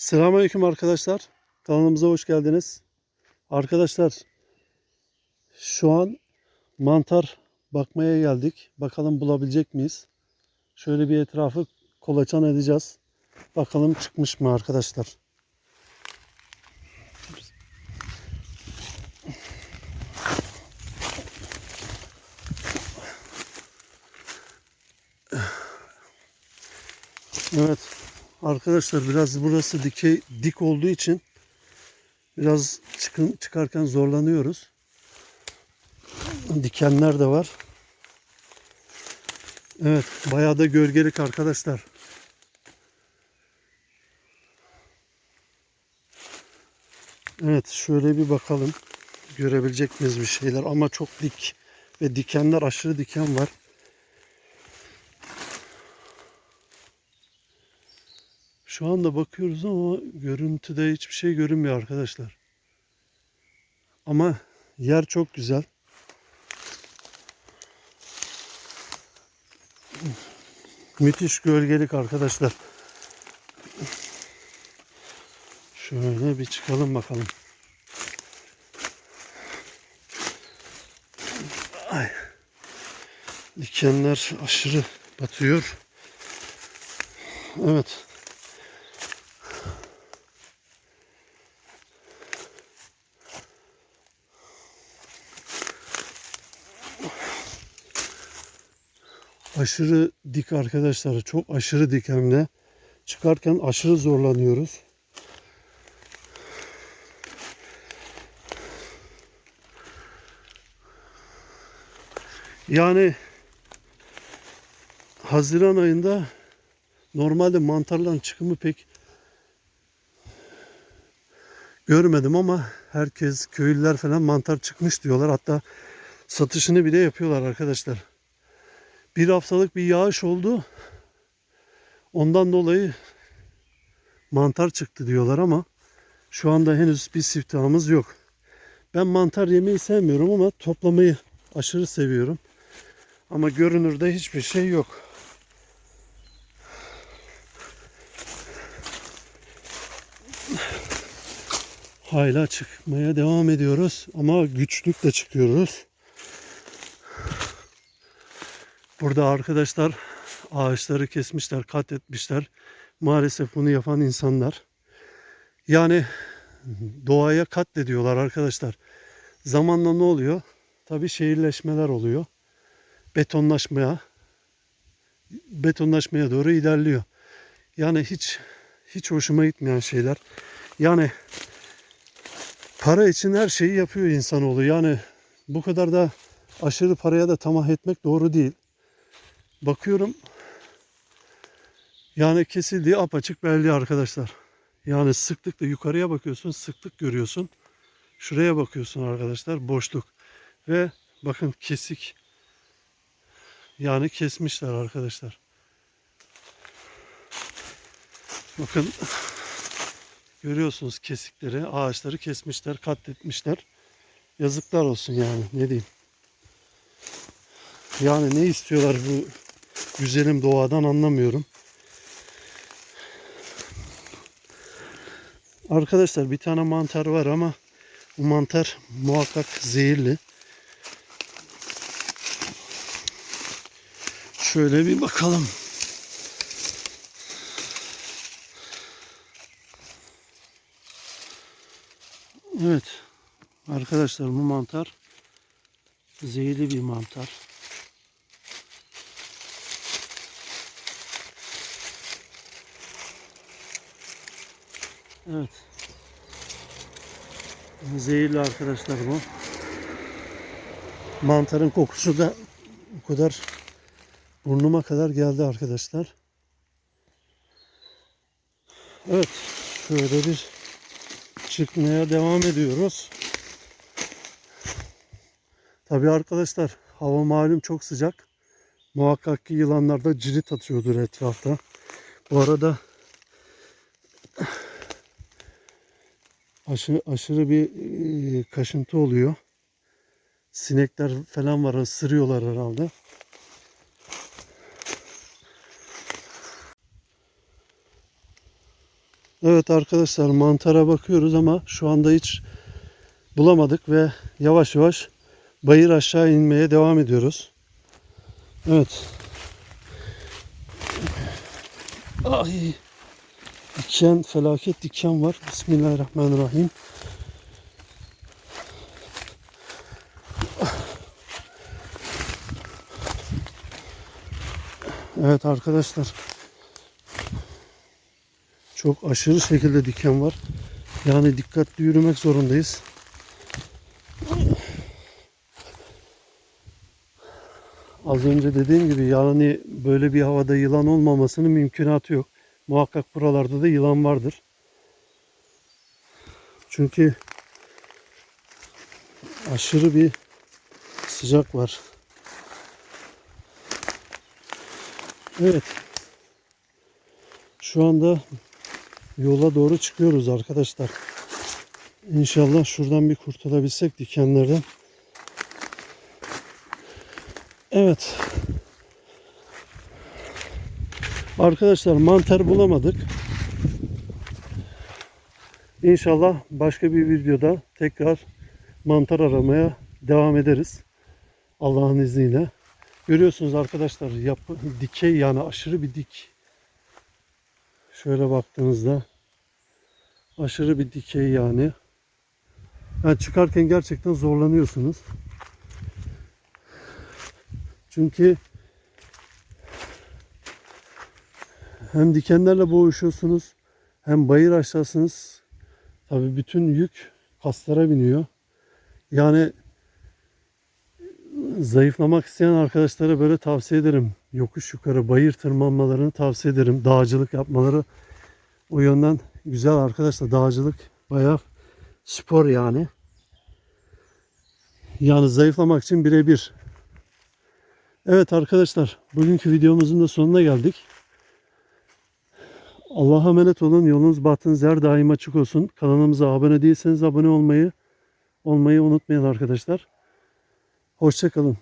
Selamünaleyküm arkadaşlar. Kanalımıza hoş geldiniz. Arkadaşlar şu an mantar bakmaya geldik. Bakalım bulabilecek miyiz? Şöyle bir etrafı kolaçan edeceğiz. Bakalım çıkmış mı arkadaşlar? Evet arkadaşlar biraz burası dikey dik olduğu için biraz çıkın, çıkarken zorlanıyoruz. Dikenler de var. Evet bayağı da gölgelik arkadaşlar. Evet şöyle bir bakalım. Görebilecek miyiz bir şeyler ama çok dik ve dikenler aşırı diken var. Şu anda bakıyoruz ama görüntüde hiçbir şey görünmüyor arkadaşlar. Ama yer çok güzel. Müthiş gölgelik arkadaşlar. Şöyle bir çıkalım bakalım. Ay. Dikenler aşırı batıyor. Evet. Aşırı dik arkadaşlar. Çok aşırı dik hem de. Çıkarken aşırı zorlanıyoruz. Yani Haziran ayında normalde mantarların çıkımı pek görmedim ama herkes köylüler falan mantar çıkmış diyorlar. Hatta satışını bile yapıyorlar arkadaşlar bir haftalık bir yağış oldu. Ondan dolayı mantar çıktı diyorlar ama şu anda henüz bir siftahımız yok. Ben mantar yemeyi sevmiyorum ama toplamayı aşırı seviyorum. Ama görünürde hiçbir şey yok. Hala çıkmaya devam ediyoruz ama güçlükle çıkıyoruz. Burada arkadaşlar ağaçları kesmişler, kat etmişler. Maalesef bunu yapan insanlar. Yani doğaya katlediyorlar arkadaşlar. Zamanla ne oluyor? Tabii şehirleşmeler oluyor. Betonlaşmaya betonlaşmaya doğru ilerliyor. Yani hiç hiç hoşuma gitmeyen şeyler. Yani para için her şeyi yapıyor insanoğlu. Yani bu kadar da aşırı paraya da tamah etmek doğru değil. Bakıyorum yani kesildiği apaçık belli arkadaşlar. Yani sıklıkla yukarıya bakıyorsun sıklık görüyorsun. Şuraya bakıyorsun arkadaşlar boşluk. Ve bakın kesik. Yani kesmişler arkadaşlar. Bakın görüyorsunuz kesikleri, ağaçları kesmişler, katletmişler. Yazıklar olsun yani ne diyeyim. Yani ne istiyorlar bu güzelim doğadan anlamıyorum. Arkadaşlar bir tane mantar var ama bu mantar muhakkak zehirli. Şöyle bir bakalım. Evet. Arkadaşlar bu mantar zehirli bir mantar. Evet. Zehirli arkadaşlar bu. Mantarın kokusu da o kadar burnuma kadar geldi arkadaşlar. Evet. Şöyle bir çıkmaya devam ediyoruz. Tabi arkadaşlar hava malum çok sıcak. Muhakkak ki yılanlar da cirit atıyordur etrafta. Bu arada aşırı, aşırı bir e, kaşıntı oluyor. Sinekler falan var ısırıyorlar herhalde. Evet arkadaşlar mantara bakıyoruz ama şu anda hiç bulamadık ve yavaş yavaş bayır aşağı inmeye devam ediyoruz. Evet. Ay. Diken, felaket diken var. Bismillahirrahmanirrahim. Evet arkadaşlar. Çok aşırı şekilde diken var. Yani dikkatli yürümek zorundayız. Az önce dediğim gibi yani böyle bir havada yılan olmamasının mümkünatı yok. Muhakkak buralarda da yılan vardır. Çünkü aşırı bir sıcak var. Evet. Şu anda yola doğru çıkıyoruz arkadaşlar. İnşallah şuradan bir kurtulabilsek dikenlerden. Evet. Arkadaşlar mantar bulamadık. İnşallah başka bir videoda tekrar mantar aramaya devam ederiz. Allah'ın izniyle. Görüyorsunuz arkadaşlar yapı, dikey yani aşırı bir dik. Şöyle baktığınızda aşırı bir dikey yani. Yani çıkarken gerçekten zorlanıyorsunuz. Çünkü hem dikenlerle boğuşuyorsunuz hem bayır aşağısınız. Tabi bütün yük kaslara biniyor. Yani zayıflamak isteyen arkadaşlara böyle tavsiye ederim. Yokuş yukarı bayır tırmanmalarını tavsiye ederim. Dağcılık yapmaları o yönden güzel arkadaşlar. Dağcılık bayağı spor yani. Yani zayıflamak için birebir. Evet arkadaşlar bugünkü videomuzun da sonuna geldik. Allah'a emanet olun. Yolunuz bahtınız her daim açık olsun. Kanalımıza abone değilseniz abone olmayı olmayı unutmayın arkadaşlar. Hoşçakalın.